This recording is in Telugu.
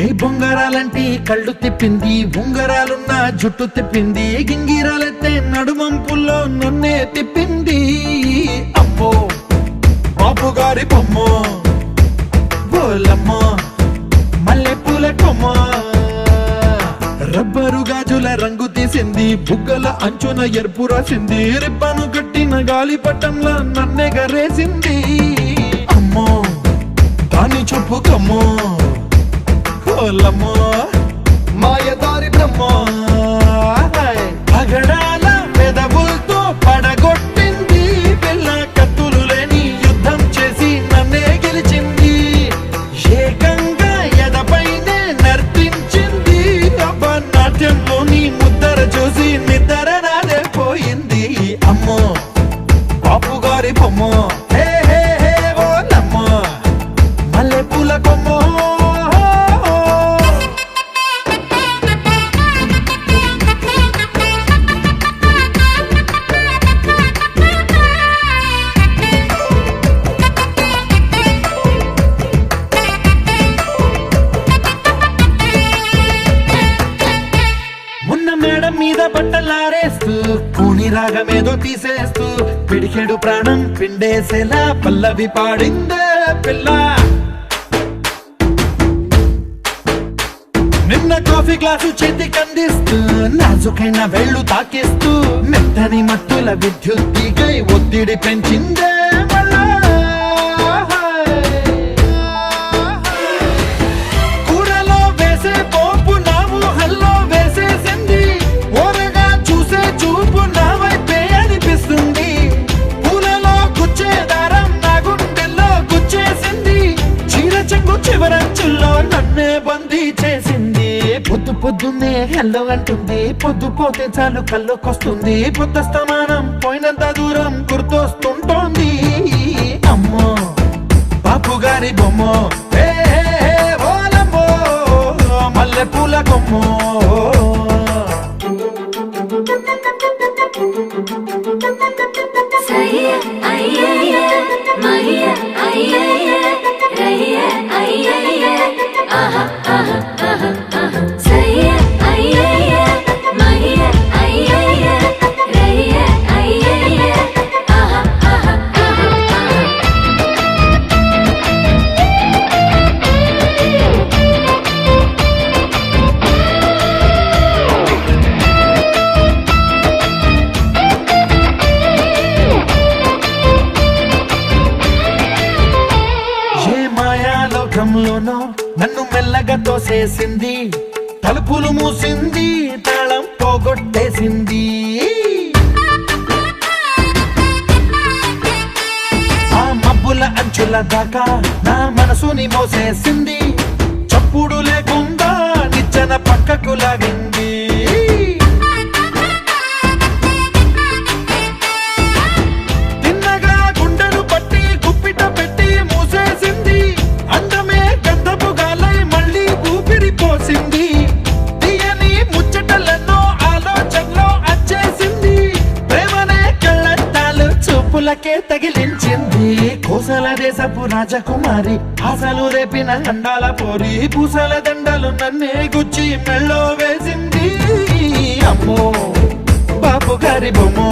ఏ బొంగరాలంటి కళ్ళు తిప్పింది ఉంగరాలున్న జుట్టు తిప్పింది గింగిరాలెత్తే నడుమంపుల్లో నన్నే తిప్పింది. అమ్మో బాబు గారి బొమ్మ బోలమ్మ మల్లె పూల కొమ్మ. రబ్బరు గాజుల రంగు తీసింది బుగ్గల అంచున ఎరుపు రాసింది రిబ్బను కట్టిన గాలి పట్టంలో నన్నెగరేసింది. అమ్మో దాని చెప్పు కమ్మో. కోలమ్మో మాయదారి బ్రహ్మ. పగడాల పెదవులతో పడగొట్టింది పిల్ల కత్తులు లేని యుద్ధం చేసి నన్నే గెలిచింది. ఏకంగా ఎదపైనే నర్తించింది అబ్బ నాట్యంలోని ముద్దర చూసి నిద్ర నాదే పోయింది అమ్మో బాపు గారి బొమ్మ. మేడం కూని రాగమేదో తీసేస్తూ పిడికెడు ప్రాణం పిండేసేలా పల్లవి పాడిందే పిల్ల. నిన్న కాఫీ గ్లాసు చేతికి అందిస్తూ నాజుకైన వేళ్ళు తాకిస్తూ మెత్తని మత్తుల విద్యుత్తికై ఒత్తిడి పెంచిందే పొద్దు పొద్దున్నే హెల్లో అంటుంది. పొద్దు పోతే చాలు కళ్ళొకొస్తుంది పొద్దస్తమానం పోయినంత దూరం గుర్తొస్తుంటోంది. అమ్మో బాపు గారి బొమ్మ. మల్లె పూల కొమ్మ. లోనో నన్ను మెల్లగా తోసేసింది. తలుపులు మూసింది తాళం పోగొట్టేసింది. ఆ మబ్బుల అంచుల దాకా నా మనసుని మోసేసింది. రేపు రాజకుమారి. ఆశలు రేపిన అండాల పోరి పూసల దండలు నన్నే గుచ్చి మెళ్ళో వేసింది. అమ్మో బాపు గారి బొమ్మో